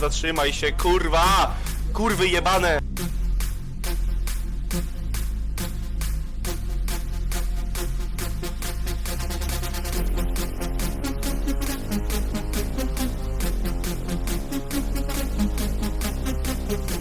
zatrzymaj się, kurwa! Kurwy jebane! Thank